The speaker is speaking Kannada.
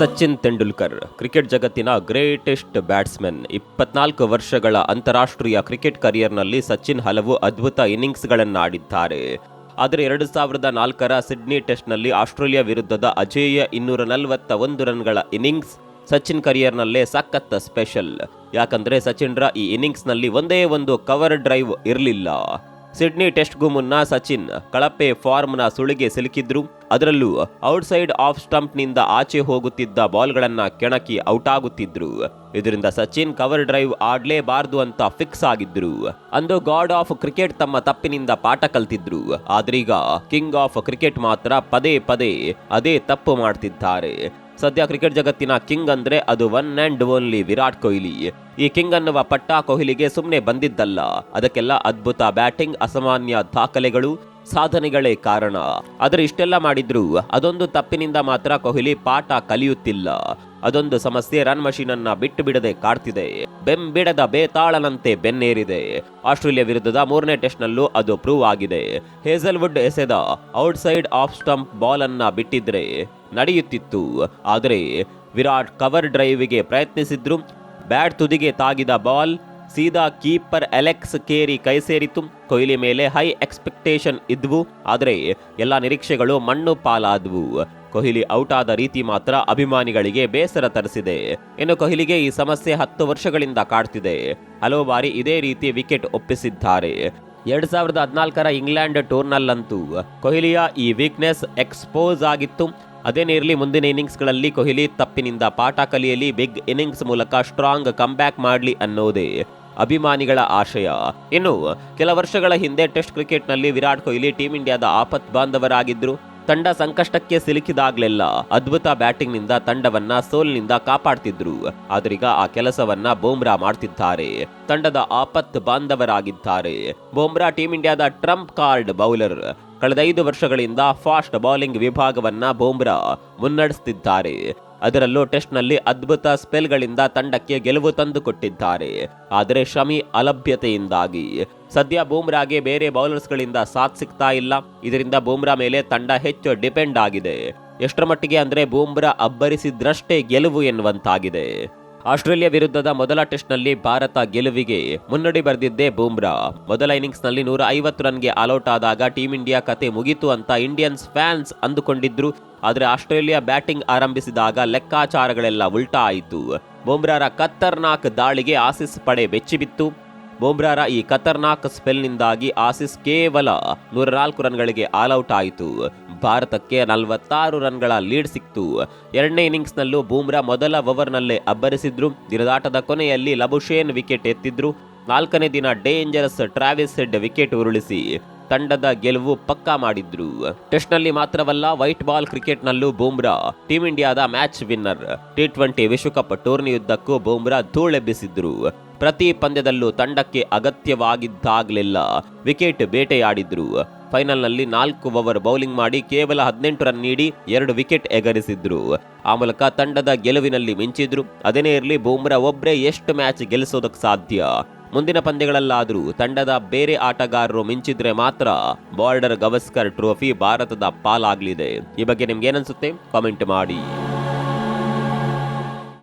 ಸಚಿನ್ ತೆಂಡೂಲ್ಕರ್, ಕ್ರಿಕೆಟ್ ಜಗತ್ತಿನ ಗ್ರೇಟೆಸ್ಟ್ ಬ್ಯಾಟ್ಸ್ಮನ್. ಇಪ್ಪತ್ನಾಲ್ಕು ವರ್ಷಗಳ ಅಂತಾರಾಷ್ಟ್ರೀಯ ಕ್ರಿಕೆಟ್ ಕರಿಯರ್ನಲ್ಲಿ ಸಚಿನ್ ಹಲವು ಅದ್ಭುತ ಇನ್ನಿಂಗ್ಸ್ಗಳನ್ನು ಆಡಿದ್ದಾರೆ ಆದರೆ ಎರಡು ಸಾವಿರದ ನಾಲ್ಕರ ಸಿಡ್ನಿ ಟೆಸ್ಟ್ನಲ್ಲಿ ಆಸ್ಟ್ರೇಲಿಯಾ ವಿರುದ್ಧದ ಅಜೇಯ ಇನ್ನೂರ ನಲವತ್ತ ಒಂದು ರನ್ಗಳ ಇನ್ನಿಂಗ್ಸ್ ಸಚಿನ್ ಕರಿಯರ್ನಲ್ಲೇ ಸಖತ್ತ ಸ್ಪೆಷಲ್. ಯಾಕಂದರೆ ಸಚಿನ್ರ ಈ ಇನ್ನಿಂಗ್ಸ್ನಲ್ಲಿ ಒಂದೇ ಒಂದು ಕವರ್ ಡ್ರೈವ್ ಇರಲಿಲ್ಲ. ಸಿಡ್ನಿ ಟೆಸ್ಟ್ಗೂ ಮುನ್ನ ಸಚಿನ್ ಕಳಪೆ ಫಾರ್ಮ್ನ ಸುಳಿಗೆ ಸಿಲುಕಿದ್ರು. ಅದರಲ್ಲೂ ಔಟ್ಸೈಡ್ ಆಫ್ ಸ್ಟಂಪ್ನಿಂದ ಆಚೆ ಹೋಗುತ್ತಿದ್ದ ಬಾಲ್ಗಳನ್ನು ಕೆಣಕಿ ಔಟ್ ಆಗುತ್ತಿದ್ರು ಇದರಿಂದ ಸಚಿನ್ ಕವರ್ ಡ್ರೈವ್ ಆಡ್ಲೇಬಾರ್ದು ಅಂತ ಫಿಕ್ಸ್ ಆಗಿದ್ರು. ಅಂದು ಗಾಡ್ ಆಫ್ ಕ್ರಿಕೆಟ್ ತಮ್ಮ ತಪ್ಪಿನಿಂದ ಪಾಠ ಕಲ್ತಿದ್ರು. ಆದ್ರೀಗ ಕಿಂಗ್ ಆಫ್ ಕ್ರಿಕೆಟ್ ಮಾತ್ರ ಪದೇ ಪದೇ ಅದೇ ತಪ್ಪು ಮಾಡ್ತಿದ್ದಾರೆ. ಸದ್ಯ ಕ್ರಿಕೆಟ್ ಜಗತ್ತಿನ ಕಿಂಗ್ ಅಂದ್ರೆ ಅದು one and only Virat Kohli. ಈ ಕಿಂಗ್ ಅನ್ನುವ ಪಟ್ಟ ಕೊಹ್ಲಿಗೆ ಸುಮ್ಮನೆ ಬಂದಿದ್ದಲ್ಲ. ಅದಕ್ಕೆಲ್ಲ ಅದ್ಭುತ ಬ್ಯಾಟಿಂಗ್, ಅಸಾಮಾನ್ಯ ದಾಖಲೆಗಳು ಸಾಧನೆಗಳೇ ಕಾರಣ. ಆದರೆ ಇಷ್ಟೆಲ್ಲ ಮಾಡಿದ್ರು ಅದೊಂದು ತಪ್ಪಿನಿಂದ ಮಾತ್ರ ಕೊಹ್ಲಿ ಪಾಠ ಕಲಿಯುತ್ತಿಲ್ಲ. ಅದೊಂದು ಸಮಸ್ಯೆ ರನ್ ಮಷೀನ್ ಅನ್ನ ಬಿಟ್ಟು ಬಿಡದೆ ಕಾಡ್ತಿದೆ. ಬೆಂಬಿಡದ ಬೇತಾಳನಂತೆ ಬೆನ್ನೇರಿದೆ. ಆಸ್ಟ್ರೇಲಿಯಾ ವಿರುದ್ಧದ ಮೂರನೇ ಟೆಸ್ಟ್ನಲ್ಲೂ ಅದು ಪ್ರೂವ್ ಆಗಿದೆ. ಹೇಸಲ್ವುಡ್ ಎಸೆದ ಔಟ್ಸೈಡ್ ಆಫ್ ಸ್ಟಂಪ್ ಬಾಲ್ ಅನ್ನ ಬಿಟ್ಟಿದ್ರೆ ನಡೆಯುತ್ತಿತ್ತು. ಆದರೆ ವಿರಾಟ್ ಕವರ್ ಡ್ರೈವ್ಗೆ ಪ್ರಯತ್ನಿಸಿದ್ರು ಬ್ಯಾಟ್ ತುದಿಗೆ ತಾಗಿದ ಬಾಲ್ ಸೀದಾ ಕೀಪರ್ ಅಲೆಕ್ಸ್ ಕೇರಿ ಕೈ ಸೇರಿತು. ಕೊಹ್ಲಿ ಮೇಲೆ ಹೈ ಎಕ್ಸ್ಪೆಕ್ಟೇಷನ್ ಇದ್ವು. ಆದರೆ ಎಲ್ಲ ನಿರೀಕ್ಷೆಗಳು ಮಣ್ಣು ಪಾಲಾದವು. ಕೊಹ್ಲಿ ಔಟ್ ಆದ ರೀತಿ ಮಾತ್ರ ಅಭಿಮಾನಿಗಳಿಗೆ ಬೇಸರ ತರಿಸಿದೆ. ಇನ್ನು ಕೊಹ್ಲಿಗೆ ಈ ಸಮಸ್ಯೆ ಹತ್ತು ವರ್ಷಗಳಿಂದ ಕಾಡ್ತಿದೆ. ಹಲವು ಬಾರಿ ಇದೇ ರೀತಿ ವಿಕೆಟ್ ಒಪ್ಪಿಸಿದ್ದಾರೆ. ಎರಡ್ ಸಾವಿರದ ಹದಿನಾಲ್ಕರ ಇಂಗ್ಲೆಂಡ್ ಟೂರ್ನಲ್ಲಂತೂ ಕೊಹ್ಲಿಯ ಈ ವೀಕ್ನೆಸ್ ಎಕ್ಸ್ಪೋಸ್ ಆಗಿತ್ತು. ಅದೇನೇ ಇರಲಿ ಮುಂದಿನ ಇನ್ನಿಂಗ್ಸ್ಗಳಲ್ಲಿ ಕೊಹ್ಲಿ ತಪ್ಪಿನಿಂದ ಪಾಠ ಕಲಿಯಲಿ, ಬಿಗ್ ಇನ್ನಿಂಗ್ಸ್ ಮೂಲಕ ಸ್ಟ್ರಾಂಗ್ ಕಮ್ಬ್ಯಾಕ್ ಮಾಡಲಿ ಅನ್ನೋದೇ ಅಭಿಮಾನಿಗಳ ಆಶಯ. ಇನ್ನು, ಕೆಲ ವರ್ಷಗಳ ಹಿಂದೆ ಟೆಸ್ಟ್ ಕ್ರಿಕೆಟ್ನಲ್ಲಿ ವಿರಾಟ್ ಕೊಹ್ಲಿ ಟೀಂ ಇಂಡಿಯಾದ ಆಪತ್ ಬಾಂಧವರಾಗಿದ್ದರು ತಂಡ ಸಂಕಷ್ಟಕ್ಕೆ ಸಿಲುಕಿದಾಗ್ಲೆಲ್ಲ ಅದ್ಭುತ ಬ್ಯಾಟಿಂಗ್ನಿಂದ ತಂಡವನ್ನ ಸೋಲ್ನಿಂದ ಕಾಪಾಡ್ತಿದ್ರು. ಆದ್ರೀಗ ಆ ಕೆಲಸವನ್ನ ಬೋಮ್ರಾ ಮಾಡ್ತಿದ್ದಾರೆ. ತಂಡದ ಆಪತ್ ಬಾಂಧವರಾಗಿದ್ದಾರೆ. ಬೋಮ್ರಾ ಟೀಂ ಇಂಡಿಯಾದ ಟ್ರಂಪ್ ಕಾರ್ಡ್ ಬೌಲರ್. ಕಳೆದ ಐದು ವರ್ಷಗಳಿಂದ ಫಾಸ್ಟ್ ಬೌಲಿಂಗ್ ವಿಭಾಗವನ್ನ ಬೋಮ್ರಾ ಮುನ್ನಡೆಸುತ್ತಿದ್ದಾರೆ ಅದರಲ್ಲೂ ಟೆಸ್ಟ್ನಲ್ಲಿ ಅದ್ಭುತ ಸ್ಪೆಲ್ಗಳಿಂದ ತಂಡಕ್ಕೆ ಗೆಲುವು ತಂದುಕೊಟ್ಟಿದ್ದಾರೆ. ಆದರೆ ಶಮಿ ಅಲಭ್ಯತೆಯಿಂದಾಗಿ. ಸದ್ಯ ಬೂಮ್ರಾಗೆ ಬೇರೆ ಬೌಲರ್ಸ್ಗಳಿಂದ ಸಾಥ್ ಸಿಗ್ತಾ ಇಲ್ಲ. ಇದರಿಂದ ಬೂಮ್ರಾ ಮೇಲೆ ತಂಡ ಹೆಚ್ಚು ಡಿಪೆಂಡ್ ಆಗಿದೆ. ಎಷ್ಟರ ಮಟ್ಟಿಗೆ ಅಂದರೆ ಬೂಮ್ರಾ ಅಬ್ಬರಿಸಿದ್ರಷ್ಟೇ ಗೆಲುವು ಎನ್ನುವಂತಾಗಿದೆ. ಆಸ್ಟ್ರೇಲಿಯಾ ವಿರುದ್ಧದ ಮೊದಲ ಟೆಸ್ಟ್ನಲ್ಲಿ ಭಾರತ ಗೆಲುವಿಗೆ ಮುನ್ನಡಿ ಬರೆದಿದ್ದೇ ಬೂಮ್ರಾ. ಮೊದಲ ಇನ್ನಿಂಗ್ಸ್ನಲ್ಲಿ ನೂರ ಐವತ್ತು ರನ್ಗೆ ಆಲ್ಔಟ್ ಆದಾಗ ಟೀಂ ಇಂಡಿಯಾ ಕತೆ ಮುಗಿತು ಅಂತ ಇಂಡಿಯನ್ಸ್ ಫ್ಯಾನ್ಸ್ ಅಂದುಕೊಂಡಿದ್ರು. ಆದರೆ ಆಸ್ಟ್ರೇಲಿಯಾ ಬ್ಯಾಟಿಂಗ್ ಆರಂಭಿಸಿದಾಗ ಲೆಕ್ಕಾಚಾರಗಳೆಲ್ಲ ಉಲ್ಟಾ ಆಯಿತು. ಬೂಮ್ರಾರ ಖತರ್ನಾಕ್ ದಾಳಿಗೆ ಆಸಿಸ್ ಪಡೆ ಬೆಚ್ಚಿಬಿತ್ತು. ಬೂಮ್ರಾರ ಈ ಖತರ್ನಾಕ್ ಸ್ಪೆಲ್ನಿಂದಾಗಿ ಆಸಿಸ್ ಕೇವಲ ನೂರ ನಾಲ್ಕು ರನ್ಗಳಿಗೆ ಆಲ್ಔಟ್ ಆಯಿತು. ಭಾರತಕ್ಕೆ ನಲವತ್ತಾರು ರನ್ಗಳ ಲೀಡ್ ಸಿಕ್ತು. ಎರಡನೇ ಇನ್ನಿಂಗ್ಸ್ನಲ್ಲೂ ಬೂಮ್ರಾ ಮೊದಲ ಓವರ್ನಲ್ಲೇ ಅಬ್ಬರಿಸಿದ್ರು. ದಿನದಾಟದ ಕೊನೆಯಲ್ಲಿ ಲಬುಶೇನ್ ವಿಕೆಟ್ ಎತ್ತಿದ್ರು. ನಾಲ್ಕನೇ ದಿನ ಡೇಂಜರಸ್ ಟ್ರಾವಿಸ್ ಹೆಡ್ ವಿಕೆಟ್ ಉರುಳಿಸಿ ತಂಡದ ಗೆಲುವು ಪಕ್ಕಾ ಮಾಡಿದ್ರು. ಟೆಸ್ಟ್ನಲ್ಲಿ ಮಾತ್ರವಲ್ಲ, ವೈಟ್ ಬಾಲ್ ಕ್ರಿಕೆಟ್ನಲ್ಲೂ ಬೂಮ್ರಾ ಟೀಂ ಇಂಡಿಯಾದ ಮ್ಯಾಚ್ ವಿನ್ನರ್. ಟಿ ಟ್ವೆಂಟಿ ವಿಶ್ವಕಪ್ ಟೂರ್ನಿಯುದ್ದಕ್ಕೂ ಬೂಮ್ರಾ ಧೂಳೆಬ್ಬಿಸಿದ್ರು. ಪ್ರತಿ ಪಂದ್ಯದಲ್ಲೂ ತಂಡಕ್ಕೆ ಅಗತ್ಯವಾಗಿದ್ದಾಗಲೆಲ್ಲ. ವಿಕೆಟ್ ಬೇಟೆಯಾಡಿದ್ರು. ಫೈನಲ್ನಲ್ಲಿ ನಾಲ್ಕು ಓವರ್ ಬೌಲಿಂಗ್ ಮಾಡಿ ಕೇವಲ ಹದಿನೆಂಟು ರನ್ ನೀಡಿ ಎರಡು ವಿಕೆಟ್ ಎಗರಿಸಿದ್ರು. ಆ ಮೂಲಕ ತಂಡದ ಗೆಲುವಿನಲ್ಲಿ ಮಿಂಚಿದ್ರು. ಅದೇನೇ ಇರಲಿ ಬೂಮ್ರಾ ಒಬ್ಬರೇ ಎಷ್ಟು ಮ್ಯಾಚ್ ಗೆಲ್ಲಿಸೋದಕ್ಕೆ ಸಾಧ್ಯ? ಮುಂದಿನ ಪಂದ್ಯಗಳಲ್ಲಾದರೂ ತಂಡದ ಬೇರೆ ಆಟಗಾರರು ಮಿಂಚಿದ್ರೆ ಮಾತ್ರ ಬಾರ್ಡರ್ ಗವಸ್ಕರ್ ಟ್ರೋಫಿ ಭಾರತದ ಪಾಲಾಗಲಿದೆ. ಈ ಬಗ್ಗೆ ನಿಮ್ಗೆ ಏನನ್ಸುತ್ತೆ ಕಾಮೆಂಟ್ ಮಾಡಿ.